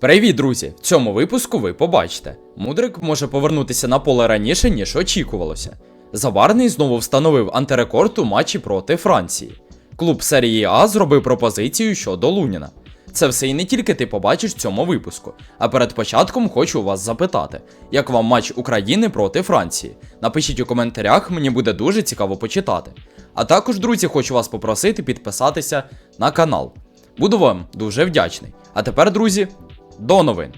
Привіт, друзі! В цьому випуску ви побачите. Мудрик може повернутися на поле раніше, ніж очікувалося. Заварний знову встановив антирекорд у матчі проти Франції. Клуб серії А зробив пропозицію щодо Луніна. Це все і не тільки ти побачиш в цьому випуску. А перед початком хочу вас запитати, як вам матч України проти Франції? Напишіть у коментарях, мені буде дуже цікаво почитати. А також, друзі, хочу вас попросити підписатися на канал. Буду вам дуже вдячний. А тепер, друзі, до новин.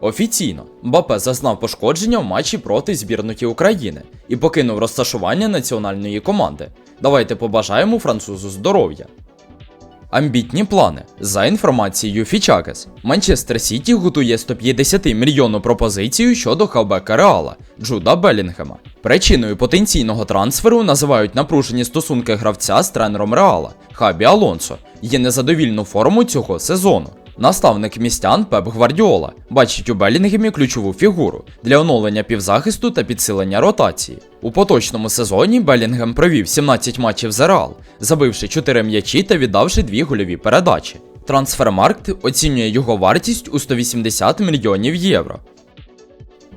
Офіційно Мбапе зазнав пошкодження в матчі проти збірної України і покинув розташування національної команди. Давайте побажаємо французу здоров'я. Амбітні плани. За інформацією Фічакес, Манчестер Сіті готує 150 мільйонну пропозицію щодо хавбека Реала Джуда Белінгема. Причиною потенційного трансферу називають напружені стосунки гравця з тренером Реала Хабі Алонсо є незадовільну форму цього сезону. Наставник містян Пеп Гвардіола бачить у Белінгемі ключову фігуру для оновлення півзахисту та підсилення ротації. У поточному сезоні Белінгем провів 17 матчів за Реал, забивши 4 м'ячі та віддавши 2 гольові передачі. Трансфермаркт оцінює його вартість у 180 мільйонів євро.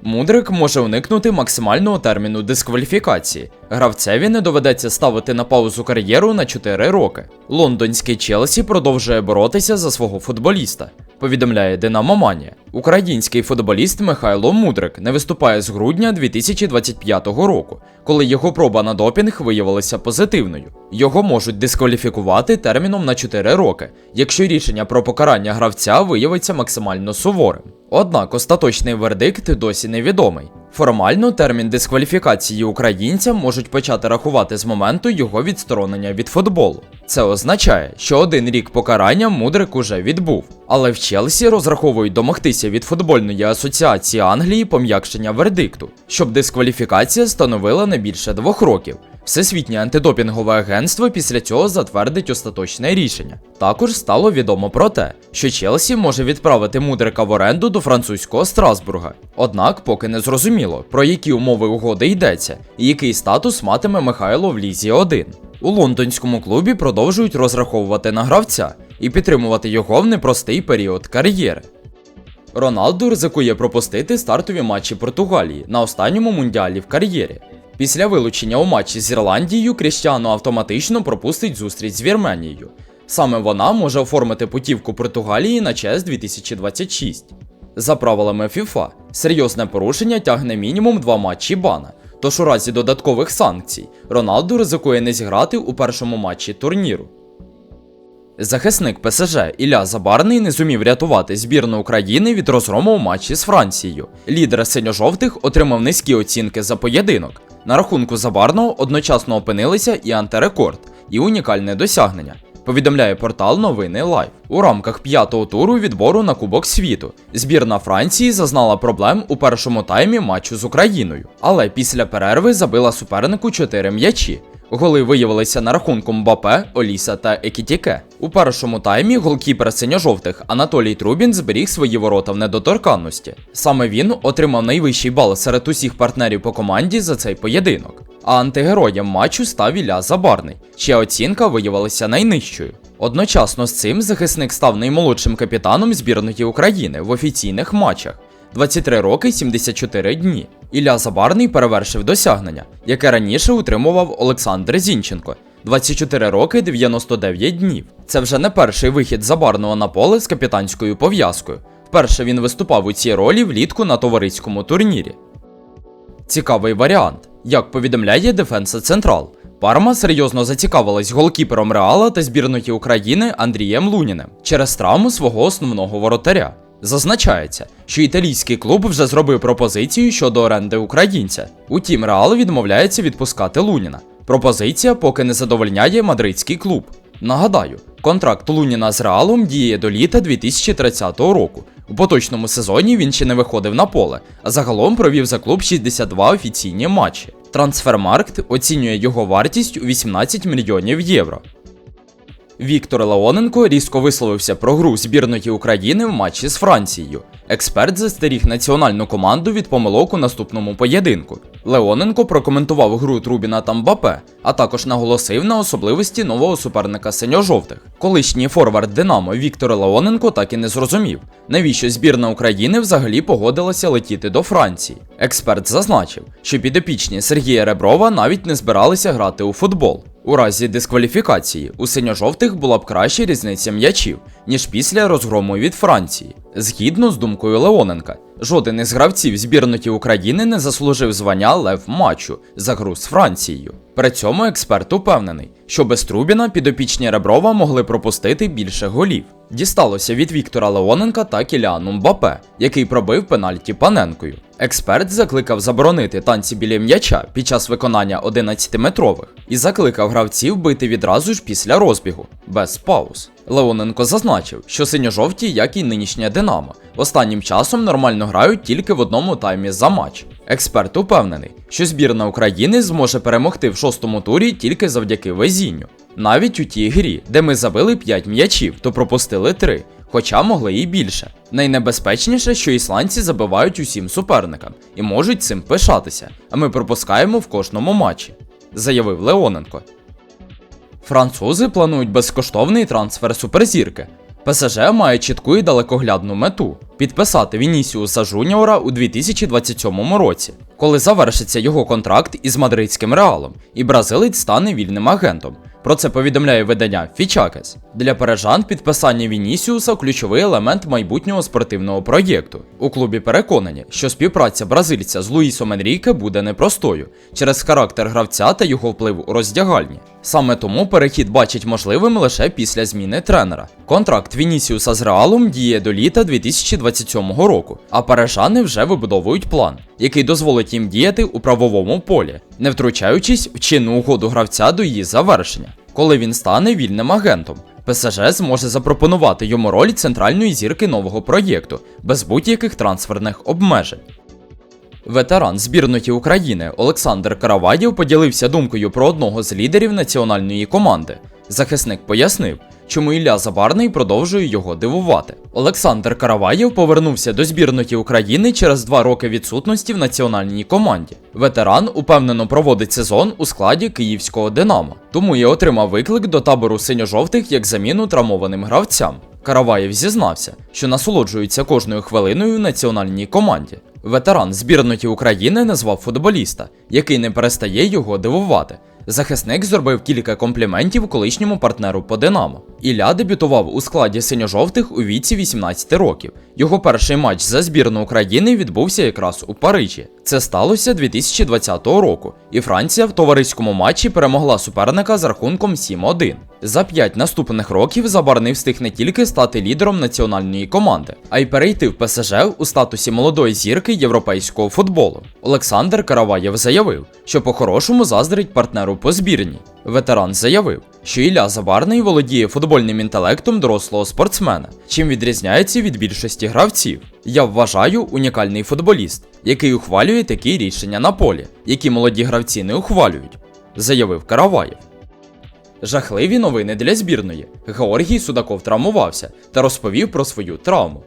Мудрик може уникнути максимального терміну дискваліфікації. Гравцеві не доведеться ставити на паузу кар'єру на 4 роки. Лондонський Челсі продовжує боротися за свого футболіста. Повідомляє Динамо Манія. Український футболіст Михайло Мудрик не виступає з грудня 2025 року, коли його проба на допінг виявилася позитивною. Його можуть дискваліфікувати терміном на 4 роки, якщо рішення про покарання гравця виявиться максимально суворим. Однак остаточний вердикт досі невідомий. Формально термін дискваліфікації українця можуть почати рахувати з моменту його відсторонення від футболу. Це означає, що один рік покарання Мудрик уже відбув. Але в Челсі розраховують домогтися від футбольної асоціації Англії пом'якшення вердикту, щоб дискваліфікація становила не більше двох років. Всесвітнє антидопінгове агентство після цього затвердить остаточне рішення. Також стало відомо про те, що Челсі може відправити мудрика в оренду до французького Страсбурга. Однак поки не зрозуміло, про які умови угоди йдеться і який статус матиме Михайло в Лізі 1. У лондонському клубі продовжують розраховувати на гравця і підтримувати його в непростий період кар'єри. Роналду ризикує пропустити стартові матчі Португалії на останньому мундіалі в кар'єрі. Після вилучення у матчі з Ірландією Кріштіану автоматично пропустить зустріч з Вірменією. Саме вона може оформити путівку Португалії на ЧЕС 2026. За правилами FIFA, серйозне порушення тягне мінімум два матчі бана. Тож у разі додаткових санкцій Роналду ризикує не зіграти у першому матчі турніру. Захисник ПСЖ Ілля Забарний не зумів рятувати збірну України від розгрому у матчі з Францією. Лідер синьо-жовтих отримав низькі оцінки за поєдинок. На рахунку Забарного одночасно опинилися і антирекорд, і унікальне досягнення. Повідомляє портал Новини Лайв. У рамках п'ятого туру відбору на Кубок світу збірна Франції зазнала проблем у першому таймі матчу з Україною, але після перерви забила супернику 4 м'ячі. Голи виявилися на рахунку Мбапе, Оліса та Екітіке. У першому таймі голкіпер синьо-жовтих Анатолій Трубін зберіг свої ворота в недоторканності. Саме він отримав найвищий бал серед усіх партнерів по команді за цей поєдинок. А антигероєм матчу став Ілля Забарний, чия оцінка виявилася найнижчою. Одночасно з цим захисник став наймолодшим капітаном збірної України в офіційних матчах. 23 роки 74 дні. Ілля Забарний перевершив досягнення, яке раніше утримував Олександр Зінченко. 24 роки 99 днів. Це вже не перший вихід Забарного на поле з капітанською пов'язкою. Вперше він виступав у цій ролі влітку на товариському турнірі. Цікавий варіант. Як повідомляє Дефенса Централ, Парма серйозно зацікавилась голкіпером Реала та збірної України Андрієм Луніним через травму свого основного воротаря. Зазначається, що італійський клуб вже зробив пропозицію щодо оренди українця. Утім, Реал відмовляється відпускати Луніна. Пропозиція поки не задовольняє мадридський клуб. Нагадаю, контракт Луніна з Реалом діє до літа 2030 року. У поточному сезоні він ще не виходив на поле, а загалом провів за клуб 62 офіційні матчі. Трансфермаркт оцінює його вартість у 18 мільйонів євро. Віктор Леоненко різко висловився про гру збірної України в матчі з Францією. Експерт застеріг національну команду від помилок у наступному поєдинку. Леоненко прокоментував гру Трубіна та Мбапе, а також наголосив на особливості нового суперника синьо-жовтих. Колишній форвард Динамо Віктор Леоненко так і не зрозумів, навіщо збірна України взагалі погодилася летіти до Франції. Експерт зазначив, що підопічні Сергія Реброва навіть не збиралися грати у футбол. У разі дискваліфікації у синьо-жовтих була б краща різниця м'ячів, ніж після розгрому від Франції. Згідно з думкою Леоненка, жоден із гравців збірної України не заслужив звання Лев матчу за гру з Францією. При цьому експерт упевнений, що без Трубіна підопічні Реброва могли пропустити більше голів. Дісталося від Віктора Леоненка та Кіліану Мбапе, який пробив пенальті Паненкою. Експерт закликав заборонити танці біля м'яча під час виконання 11-метрових і закликав гравців бити відразу ж після розбігу, без пауз. Леоненко зазначив, що синьо-жовті, як і нинішнє Динамо, останнім часом нормально грають тільки в одному таймі за матч. Експерт упевнений, що збірна України зможе перемогти в шостому турі тільки завдяки везінню. Навіть у тій грі, де ми забили 5 м'ячів, то пропустили 3, хоча могли і більше. Найнебезпечніше, що ісландці забивають усім суперникам і можуть цим пишатися, а ми пропускаємо в кожному матчі, заявив Леоненко. Французи планують безкоштовний трансфер суперзірки. ПСЖ має чітку і далекоглядну мету підписати Вінісіуса Жуніора у 2027 році, коли завершиться його контракт із мадридським реалом, і бразилець стане вільним агентом. Про це повідомляє видання Фічакес. Для парижан підписання Вінісіуса ключовий елемент майбутнього спортивного проєкту. У клубі переконані, що співпраця бразильця з Луїсом Енріке буде непростою через характер гравця та його вплив у роздягальні. Саме тому перехід бачить можливим лише після зміни тренера. Контракт Вінісіуса з Реалом діє до літа 2027 року, а парижани вже вибудовують план, який дозволить їм діяти у правовому полі, не втручаючись в чинну угоду гравця до її завершення. Коли він стане вільним агентом, ПСЖ зможе запропонувати йому роль центральної зірки нового проєкту без будь-яких трансферних обмежень. Ветеран збірної України Олександр Караваєв поділився думкою про одного з лідерів національної команди. Захисник пояснив, чому Ілля Забарний продовжує його дивувати. Олександр Караваєв повернувся до збірної України через два роки відсутності в національній команді. Ветеран упевнено проводить сезон у складі київського Динамо, тому і отримав виклик до табору синьо-жовтих як заміну травмованим гравцям. Караваєв зізнався, що насолоджується кожною хвилиною в національній команді. Ветеран збірної України назвав футболіста, який не перестає його дивувати. Захисник зробив кілька компліментів колишньому партнеру по Динамо. Ілля дебютував у складі синьо-жовтих у віці 18 років. Його перший матч за збірну України відбувся якраз у Парижі. Це сталося 2020 року, і Франція в товариському матчі перемогла суперника з рахунком 7-1. За п'ять наступних років Забарний встиг не тільки стати лідером національної команди, а й перейти в ПСЖ у статусі молодої зірки європейського футболу. Олександр Караваєв заявив, що по-хорошому заздрить партнеру по збірні. Ветеран заявив, що Ілля Забарний володіє футбольним інтелектом дорослого спортсмена, чим відрізняється від більшості гравців. Я вважаю унікальний футболіст, який ухвалює такі рішення на полі, які молоді гравці не ухвалюють, заявив Караваєв. Жахливі новини для збірної. Георгій Судаков травмувався та розповів про свою травму.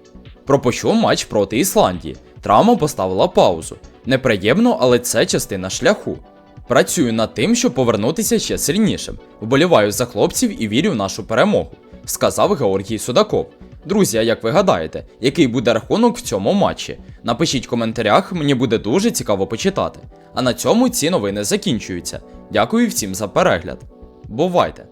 Пропочув матч проти Ісландії. Травма поставила паузу. Неприємно, але це частина шляху. Працюю над тим, щоб повернутися ще сильнішим. Вболіваю за хлопців і вірю в нашу перемогу, сказав Георгій Судаков. Друзі, а як ви гадаєте, який буде рахунок в цьому матчі? Напишіть в коментарях, мені буде дуже цікаво почитати. А на цьому ці новини закінчуються. Дякую всім за перегляд. Бувайте!